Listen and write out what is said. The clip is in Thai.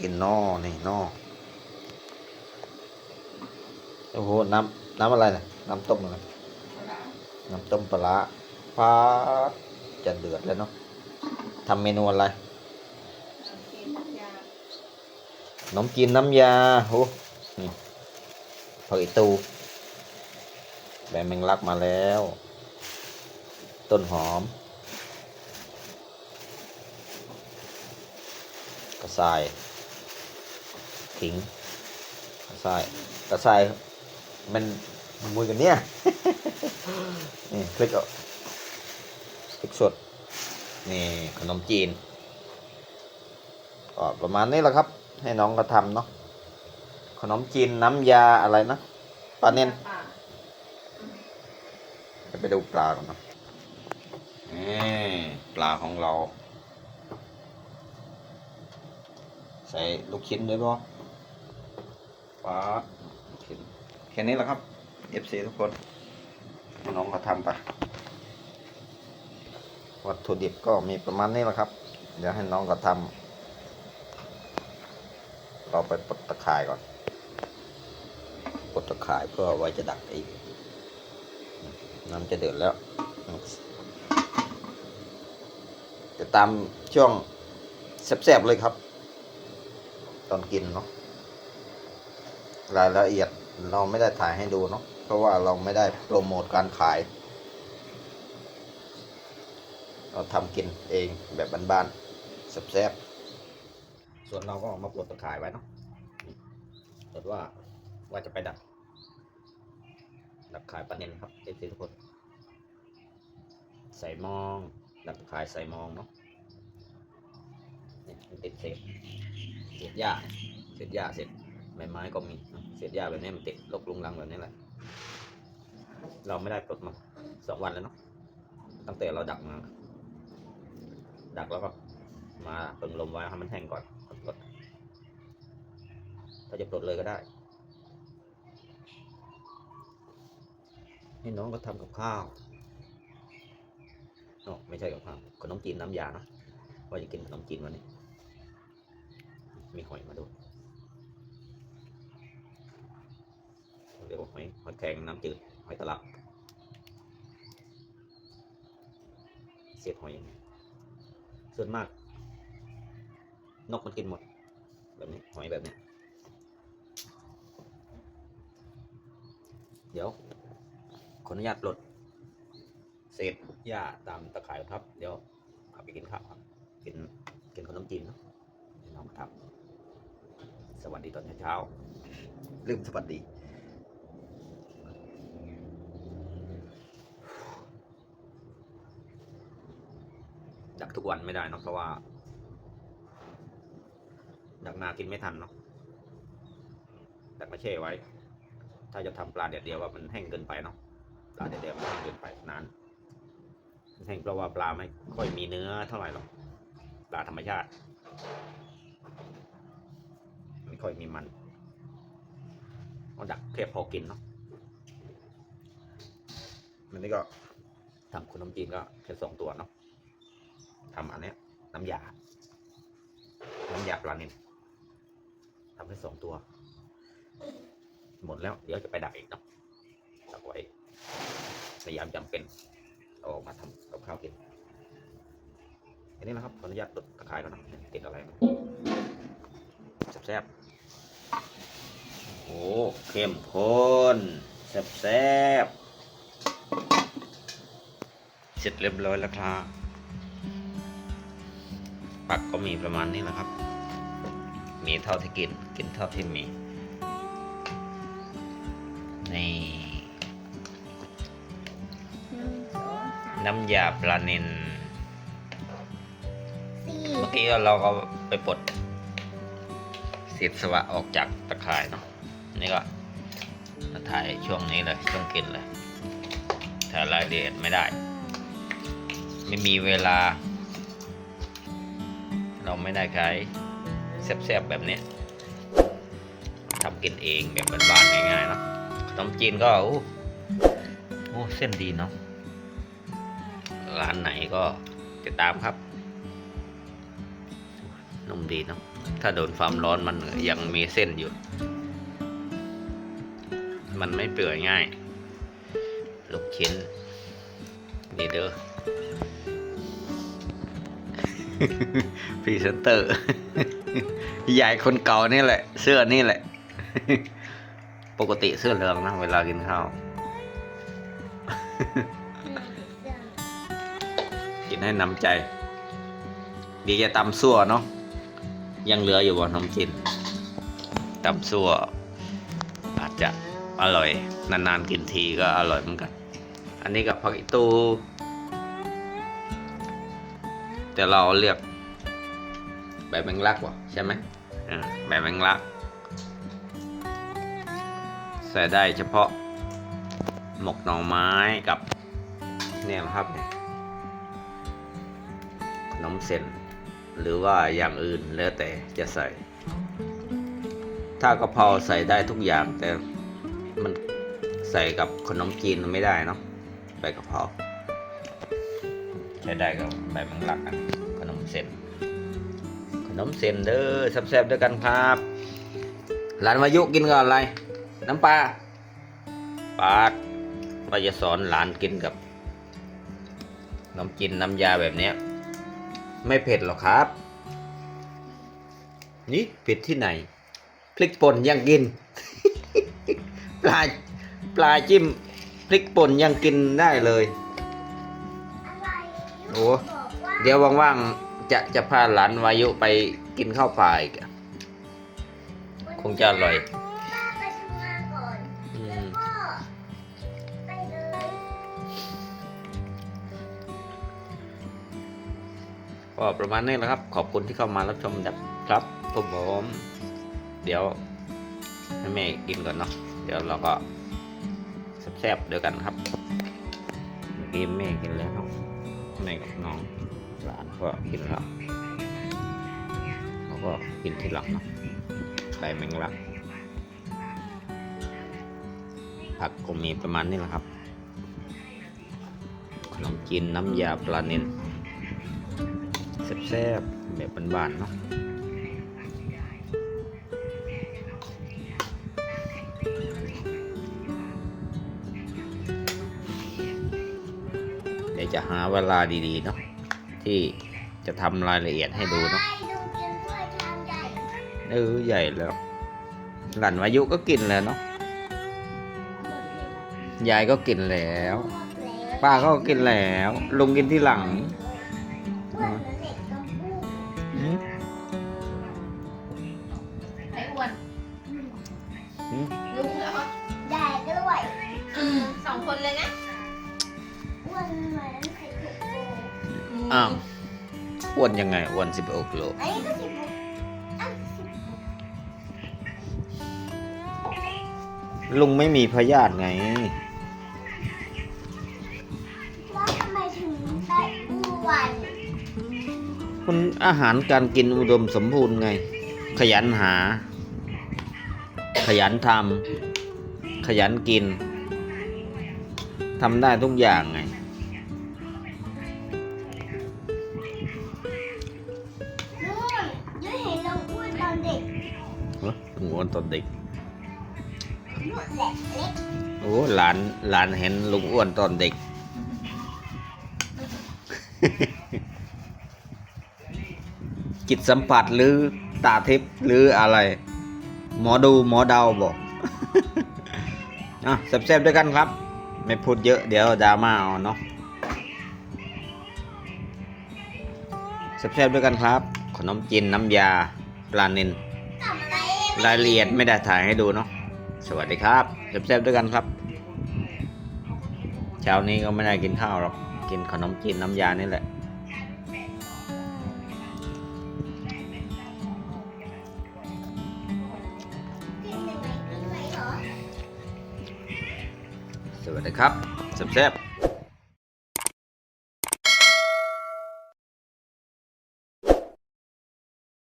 กินนอนี่นอโอ้โห น้ำน้ำอะไรนี่ยน้ำต้มอะไรน้ำต้มปลาร้าฟ้าจะเดือดแล้วเนาะทำเมนูอะไรขนมจีนน้ำยาโอ้นี่ผักอีตูแบะแมงลักมาแล้ว ต้นหอม กระชาย ขิงกระชายกระชายมันมันมุยกันเนี่ยนี่คลิกเอาคลิกสดนี่ขนมจีนก็ประมาณนี้แหละครับ ให้น้องก็ทำเนาะขนมจีนน้ำยาอะไรนะปลาเน้นจะไปดูปลาก่อนนะนี่ปลาของเรา ใส่ลูกชิ้นด้วยป่ะ ป๊าดลูกชิ้นแค่นี้แหละครับ FC ทุกคนให้น้องก็ทำไป วัตถุดิบก็มีประมาณนี้แหละครับ เดี๋ยวให้น้องก็ทำเราไปปลดตะข่ายก่อนปลดตะข่ายเพื่อไว้จะดักอีก น้ำจะเดือดแล้ว จะตามช่วงแซ่บๆเลยครับ ตอนกินเนาะ รายละเอียดเราไม่ได้ถ่ายให้ดูเนาะเพราะว่าเราไม่ได้โปรโมทการขาย เราทำกินเองแบบบ้านๆแซ่บๆส่วนเราก็เอามาปลดตะขายไว้เนาะเกิดว่าว่าจะไปดัก ดักขายปลาเน็นครับเอฟซีทุกคน ใส่มอง ดักขายใส่มองเนาะนี่มันติดเศษเศษหญ้าเศษหญ้าเศษ ใบไม้ก็มีเศษหญ้าแบบนี้มันติดลกลุงลังแบบนี้แหละเราไม่ได้ปลดมาสองวันแล้วเนาะตั้งแต่เราดักมา ดักแล้วก็มาเปิงลมไว้ให้มันแห้งก่อนปลดถ้าจะปลดเลยก็ได้ให้น้องก็ทำกับข้าวอ๋อไม่ใช่กับข้าวขนมจีนน้ำยาเนะว่าจะกินขนมจีนวันนี้ มีหอยมาด้วย เรียกว่าหอยหอยแครงน้ำจืดหอยตลับเศษหอยอย่างนี้ส่วนมาก นกมันกินหมด แบบนี้หอยแบบนี้เดี๋ยวขออนุญาตปลดเศษหญ้าตามตะข่ายครับ เดี๋ยวขับไปกินข้าวครับ กินกินขนมจีนเนาะน้องมาทำสวัสดีตอนเช้าๆลืมสวัสดี ดักทุกวันไม่ได้เนอะเพราะว่า ดักนากินไม่ทันเนาะดักมาแช่ไว้ ถ้าจะทำปลาเดียดเดียวว่ามันแห้งเกินไปเนาะปลาเดียดเดียวมันแห้งเกินไปนานมันแห้งเพราะว่าปลาไม่ค่อยมีเนื้อเท่าไหร่หรอกปลาธรรมชาติ ไม่ค่อยมีมันเอาดักแค่พอกินเนาะมันนี่ก็ทำขนมจีนก็แค่สองตัวเนาะ ทำอันเนี้ยน้ำยา น้ำยาปลาเนินทำแค่สองตัว หมดแล้ว เดี๋ยวจะไปดักอีกเนาะดักไว้พยายามจำเป็นเอาออกมาทำกับข้าวกินอันนี้นะครับขออนุญาตตดตะไคร้ก่อนนะติดอะไรนะแซ่บๆโอ้เข้มข้นแซ่บๆเสร็จเรียบร้อยแล้วครับ ผักก็มีประมาณนี้แหละครับ มีเท่าที่กินกินเท่าที่มีนี่น้ำยาปลาเนินเมื่อกี้เราก็ไปปลดเศษสวะออกจากตะข่ายเนาะนี่ก็มาถ่ายช่วงนี้เลย ช่วงกินเลยถ่ายรายละเอียดไม่ได้ ไม่มีเวลา เราไม่ได้ใช้แซ่บๆแบบนี้ทำกินเองแบบบ้านๆง่ายๆเนาะขนมจีนก็โอ้โอ้เส้นดีเนาะร้านไหนก็ติดตามครับนุ่มดีเนาะถ้าโดนความร้อนมันยังมีเส้นอยู่ มันไม่เปื่อยง่าย ลูกชิ้นนี่เด้อ พรีเซนเตอร์ ใหญ่คนเก่านี่แหละ เสื้อนี่แหละ ปกติเสื้อเหลืองนะเวลากินข้าว กินให้น้ำใจ ดีจะตำซั่วเนาะ ยังเหลืออยู่บนน้ำจินตำซั่ว อาจจะอร่อย นานๆกินทีก็อร่อยเหมือนกัน อันนี้กับผักอีตู แต่เราเรียกแบบแมงลักวะใช่ไหมแบบแมงลัก ใส่ได้เฉพาะ หมกหน่อไม้กับเนี่ยนะครับเนี่ยขนมเส้นหรือว่าอย่างอื่นแล้วแต่จะใส่ ถ้ากะเพราใส่ได้ทุกอย่างแต่มันใส่กับขนมจีนมันไม่ได้เนาะใบกะเพรา ใช้ได้กับใบมังลักอันขนมเส้นขนมเส้นเด้อแซ่บๆด้วยกันครับหลานวายุกินกับอะไร น้ำปลาปลาว่าจะสอนหลานกินกับขนมจีนน้ำยาแบบเนี้ยไม่เผ็ดหรอกครับ นี่เผ็ดที่ไหน พริกป่นยังกิน ปลาปลาจิ้ม พริกป่นยังกินได้เลย โอ้เดี๋ยวว่างๆจะจะพาหลานวายุไปกินข้าวปลาอีกคงจะอร่อยป้าไปทำงานก่อนอืมพ่อไปเลยก็ประมาณนี้แหละครับ ขอบคุณที่เข้ามารับชมครับผมผมเดี๋ยวให้แม่กินก่อนเนาะเดี๋ยวเราก็แซ่บๆเดียวกันครับเมื่อกี้แม่กินแล้วเนาะ แม่กับน้องหลานก็กินแล้วเขาก็กินที่หลังเนาะใส่แมงลัก ผักก็มีประมาณนี้แหละครับ ขนมจีนน้ำยาปลาเนินแซ่บๆแบบบ้านๆเนาะ ดี๋ยวจะหาเวลาดีๆเนาะที่จะทำรายละเอียดให้ดูเนาะไปดูกินถ้วยชามใหญ่เออใหญ่แล้ว หลันวายุก็กินแล้วเนาะยายก็กินแล้วหมดแล้วป้าก็กินแล้ว ลุงกินที่หลัง อ้วนยังไงอ้วนสิบหกโลอันนี้ก็สิบหกอันสิบหกลุงไม่มีพยาธิไง แล้วทำไมถึงได้อ้วนคุณอาหารการกินอุดมสมบูรณ์ไง ขยันหา ขยันทำขยันกินทำได้ทุกอย่างไง วนตอนเด็กนู่นแหละเล็ก โอ้หลานหลานเห็นลุงอ้วนตอนเด็ก จิตสัมผัสหรือตาทิพย์หรืออะไร หมอดูหมอเดาบอกอะแซ่บๆด้วยกันครับ ไม่พูดเยอะเดี๋ยวดราม่าเอาเนาะแซ่บๆด้วยกันครับ ขนมจีนน้ำยาปลานินทำอะไรายละเอียดไม่ได้ถ่ายให้ดูเนาะสวัสดีครับแซ่บๆด้วยกันครับ เช้านี้ก็ไม่ได้กินข้าวหรอก กินขนมจีนน้ำยานี่แหละสวัสดีครับแซ่บ